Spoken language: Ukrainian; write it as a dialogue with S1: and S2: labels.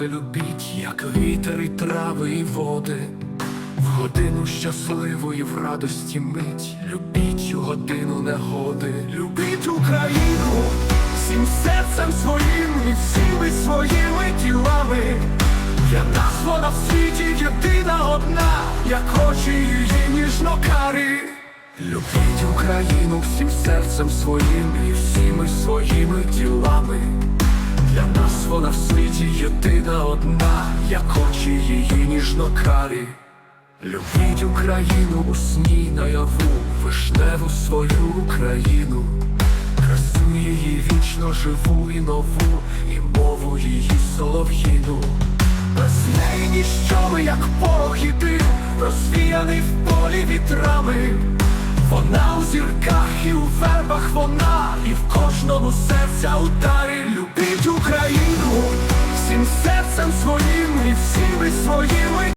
S1: сльози любіть, як вітер і трави і води. В годину щасливої в радості мить, любіть у годину негоди, любіть Україну всім серцем своїм і всіми своїми ділами. Для нас вона в світі єдина одна, як очі її ніжно карі. Любіть Україну всім серцем своїм і всіми своїми ділами. Вона світі єдина одна, як очі її ніжно карі. Любіть Україну у сні наяву, вишневу свою Україну, красу її вічно живу і нову, і мову її солов'їну. Без неї ніщо ми, як порох і дим, розвіяний в полі вітрами. Вона у зірках і у вербах вона, і в кожному серця ударі. For you.